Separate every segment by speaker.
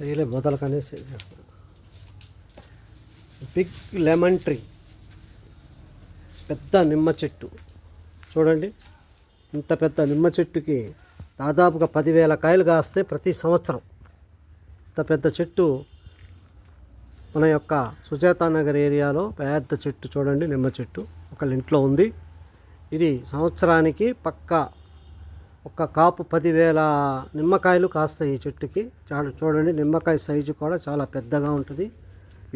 Speaker 1: Daily మొదలకనేసి big lemon tree. పెద్ద నిమ్మ చెట్టు. చూడండి ఇంత పెద్ద నిమ్మ చెట్టుకి దాదాపుగా పదివేల కాయలు కాస్తే ప్రతి సంవత్సరం ఇంత పెద్ద చెట్టు మన యొక్క సుజాతానగర్ ఏరియాలో పెద్ద చెట్టు చూడండి నిమ్మ చెట్టు. ఒకళ్ళ ఇంట్లో ఉంది. ఇది సంవత్సరానికి పక్కా ఒక కాపు పదివేల నిమ్మకాయలు కాస్తాయి ఈ చెట్టుకి. చూడండి నిమ్మకాయ సైజు కూడా చాలా పెద్దగా ఉంటుంది.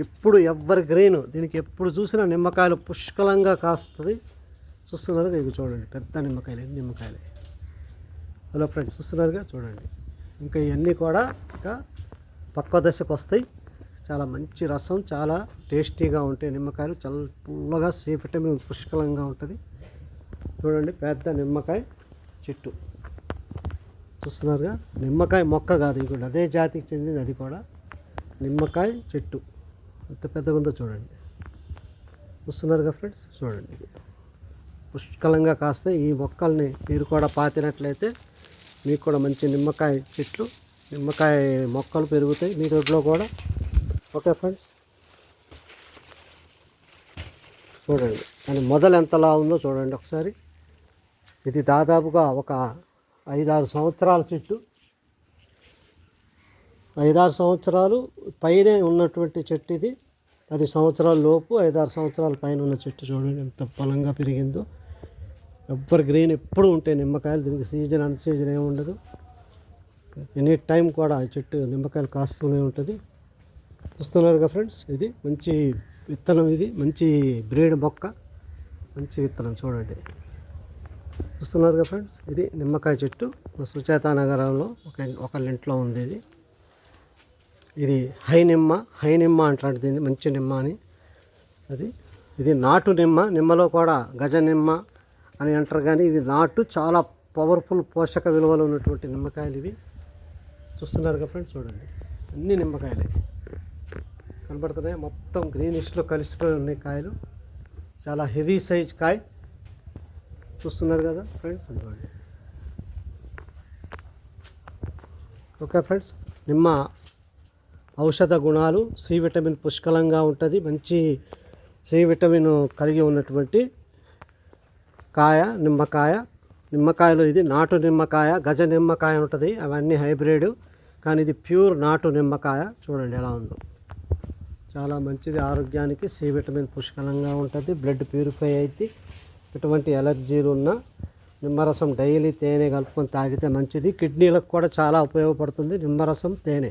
Speaker 1: ఎప్పుడు ఎవర్ గ్రీన్ దీనికి ఎప్పుడు చూసినా నిమ్మకాయలు పుష్కలంగా కాస్తుంది. చూస్తున్నారు ఇవి చూడండి పెద్ద నిమ్మకాయలు ఎన్ని నిమ్మకాయలు. హలో ఫ్రెండ్స్ చూస్తున్నారుగా చూడండి. ఇంకా ఇవన్నీ కూడా ఇంకా పక్వ దశకు వస్తాయి. చాలా మంచి రసం చాలా టేస్టీగా ఉంటాయి నిమ్మకాయలు. చాలా పుల్లగా సి విటమిన్ పుష్కలంగా ఉంటుంది. చూడండి పెద్ద నిమ్మకాయ చెట్టు. చూస్తున్నారుగా? నిమ్మకాయ మొక్క కాదు ఇది అదే జాతికి చెందింది అది కూడా. నిమ్మకాయ చెట్టు. ఎంత పెద్దగా ఉందో చూడండి. చూస్తున్నారుగా ఫ్రెండ్స్? చూడండి. పుష్కలంగా కాస్తే ఈ మొక్కల్ని మీరు కూడా పాతినట్లయితే మీకు కూడా మంచి నిమ్మకాయ చెట్లు నిమ్మకాయ మొక్కలు పెరుగుతాయి మీ దొడ్లో కూడా. Okay friends? చూడండి. దాని మొదలు ఎంతలా ఉందో చూడండి ఒకసారి. ఇది దాదాపుగా ఒక ఐదారు సంవత్సరాల చెట్టు ఐదారు సంవత్సరాలు పైనే ఉన్నటువంటి చెట్టు ఇది. పది సంవత్సరాల లోపు ఐదారు సంవత్సరాల పైన ఉన్న చెట్టు చూడండి ఎంత బలంగా పెరిగిందో. ఎవ్వరు గ్రీన్ ఎప్పుడు ఉంటాయి నిమ్మకాయలు దీనికి సీజన్ అన్ సీజన్ ఏమి ఉండదు. ఎనీ టైం కూడా ఈ చెట్టు నిమ్మకాయలు కాస్తూనే ఉంటుంది. చూస్తున్నారుగా ఫ్రెండ్స్ ఇది మంచి విత్తనం ఇది మంచి బ్రేడ్ మొక్క మంచి విత్తనం చూడండి. చూస్తున్నారుగా ఫ్రెండ్స్? ఇది నిమ్మకాయ చెట్టు. మా సుచేత నగరంలో ఒక ఒక ఇంట్లో ఉంది ఇది. ఇది హై నిమ్మ హై నిమ్మ అంటారు దీన్ని మంచి నిమ్మ అని. అది ఇది నాటు నిమ్మ నిమ్మలో కూడా గజ నిమ్మ అని అంటారు కానీ ఇది నాటు చాలా పవర్ఫుల్ పోషక విలువలు ఉన్నటువంటి నిమ్మకాయలు ఇవి. చూస్తున్నారుగా ఫ్రెండ్స్ చూడండి. అన్ని నిమ్మకాయలే. కనబడుతున్నాయి? మొత్తం గ్రీనిష్లో కలిసిపోయి ఉన్నాయి కాయలు. చాలా హెవీ సైజ్ కాయ. చూస్తున్నారు కదా ఫ్రెండ్స్ అదిగోండి. ఓకే ఫ్రెండ్స్ నిమ్మ ఔషధ గుణాలు సి విటమిన్ పుష్కలంగా ఉంటుంది మంచి సి విటమిన్ కలిగి ఉన్నటువంటి కాయ నిమ్మకాయ. నిమ్మకాయలు ఇది నాటు నిమ్మకాయ గజ నిమ్మకాయ ఉంటుంది అవన్నీ హైబ్రిడ్ కానీ ఇది ప్యూర్ నాటు నిమ్మకాయ. చూడండి ఎలా ఉందో. చాలా మంచిది ఆరోగ్యానికి సి విటమిన్ పుష్కలంగా ఉంటుంది బ్లడ్ ప్యూరిఫై అయితే ఎటువంటి ఎలర్జీలు ఉన్నా నిమ్మరసం డైలీ తేనె కలుపుకొని తాగితే మంచిది. కిడ్నీలకు కూడా చాలా ఉపయోగపడుతుంది నిమ్మరసం తేనె.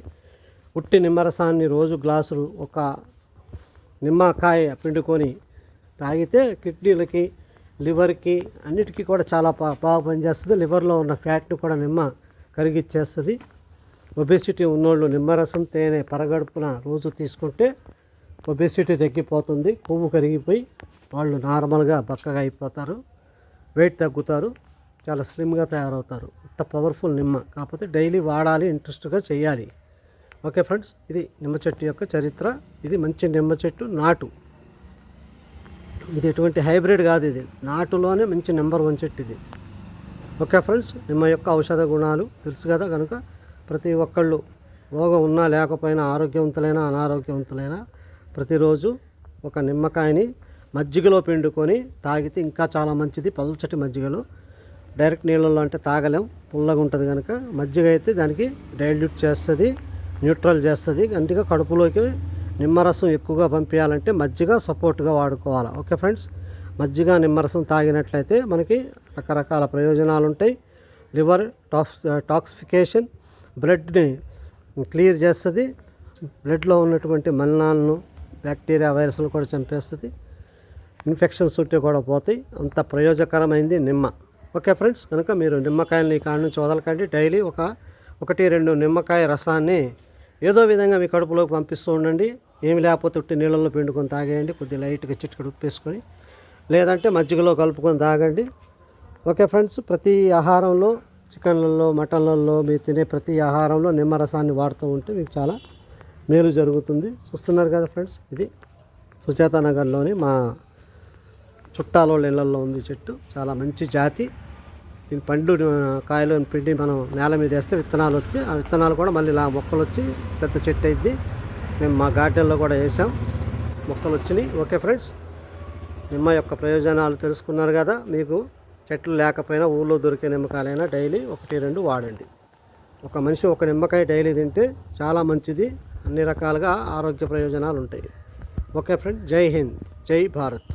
Speaker 1: ఉట్టి నిమ్మరసాన్ని రోజు గ్లాసులు ఒక నిమ్మకాయ పిండుకొని తాగితే కిడ్నీలకి లివర్కి అన్నిటికీ కూడా చాలా బాగా పనిచేస్తుంది. లివర్లో ఉన్న ఫ్యాట్ని కూడా నిమ్మ కరిగిచ్చేస్తుంది. ఒబెసిటీ ఉన్నోళ్ళు నిమ్మరసం తేనె పరగడుపున రోజు తీసుకుంటే ఒబెసిటీ తగ్గిపోతుంది కొవ్వు కరిగిపోయి వాళ్ళు నార్మల్గా బక్కగా అయిపోతారు వెయిట్ తగ్గుతారు చాలా స్లిమ్గా తయారవుతారు. అంత పవర్ఫుల్ నిమ్మ. కాకపోతే డైలీ వాడాలి ఇంట్రెస్ట్గా చేయాలి ఓకే ఫ్రెండ్స్ ఇది నిమ్మ చెట్టు యొక్క చరిత్ర. ఇది మంచి నిమ్మ చెట్టు నాటు. ఇది ఎటువంటి హైబ్రిడ్ కాదు ఇది. నాటులోనే మంచి నెంబర్ వన్ చెట్టు ఇది. ఓకే ఫ్రెండ్స్ నిమ్మ యొక్క ఔషధ గుణాలు తెలుసు కదా కనుక ప్రతి ఒక్కళ్ళు రోగం ఉన్నా లేకపోయినా ఆరోగ్యవంతులైనా అనారోగ్యవంతులైనా ప్రతిరోజు ఒక నిమ్మకాయని మజ్జిగలో పిండుకొని తాగితే ఇంకా చాలా మంచిది. పల్చటి మజ్జిగలో. డైరెక్ట్ నీళ్ళల్లో అంటే తాగలేం. పుల్లగా ఉంటుంది కనుక మజ్జిగ అయితే దానికి డైల్యూట్ చేస్తుంది న్యూట్రల్ చేస్తుంది. అందుకే కడుపులోకి నిమ్మరసం ఎక్కువగా పంపించాలంటే మజ్జిగ సపోర్ట్గా వాడుకోవాలి. Okay friends? మజ్జిగ నిమ్మరసం తాగినట్లయితే మనకి రకరకాల ప్రయోజనాలు ఉంటాయి లివర్ టాక్స్ టాక్సిఫికేషన్ బ్లడ్ని క్లియర్ చేస్తుంది. బ్లడ్లో ఉన్నటువంటి మలినాలను బ్యాక్టీరియా వైరస్లు కూడా చంపేస్తుంది. ఇన్ఫెక్షన్స్ ఉంటే కూడా పోతాయి. అంత ప్రయోజకరమైంది నిమ్మ. ఓకే ఫ్రెండ్స్ కనుక మీరు నిమ్మకాయలని ఈ కాడ నుంచి వదలకండి. డైలీ ఒక ఒకటి రెండు నిమ్మకాయ రసాన్ని ఏదో విధంగా మీ కడుపులోకి పంపిస్తూ ఉండండి. ఏమి లేకపోతే ఉట్టి నీళ్ళల్లో పిండుకొని తాగేయండి. కొద్దిగా లైట్గా చిటికడు ఉప్పేసుకొని లేదంటే మజ్జిగలో కలుపుకొని తాగండి. ఓకే ఫ్రెండ్స్ ప్రతి ఆహారంలో చికెన్లలో మటన్లలో మీరు తినే ప్రతి ఆహారంలో నిమ్మరసాన్ని వాడుతూ ఉంటే మీకు చాలా మేలు జరుగుతుంది. చూస్తున్నారు కదా ఫ్రెండ్స్ ఇది సుజాత నగర్లోని మా చుట్టాలో ఇళ్ళలో ఉంది చెట్టు. చాలా మంచి జాతి. దీని పండు కాయలు పిండి మనం నేల మీద వేస్తే విత్తనాలు వచ్చి ఆ విత్తనాలు కూడా మళ్ళీ ఇలా మొక్కలు వచ్చి పెద్ద చెట్టు అయింది. మేము మా గార్డెన్లో కూడా వేసాం. మొక్కలు వచ్చినాయి. ఓకే ఫ్రెండ్స్ నిమ్మ యొక్క ప్రయోజనాలు తెలుసుకున్నారు కదా మీకు. చెట్లు లేకపోయినా ఊళ్ళో దొరికే నిమ్మకాయలైనా డైలీ ఒకటి రెండు వాడండి. ఒక మనిషి ఒక నిమ్మకాయ డైలీ తింటే చాలా మంచిది. అన్ని రకాలుగా ఆరోగ్య ప్రయోజనాలు ఉంటాయి ఓకే ఫ్రెండ్ జై హింద్ జై భారత్.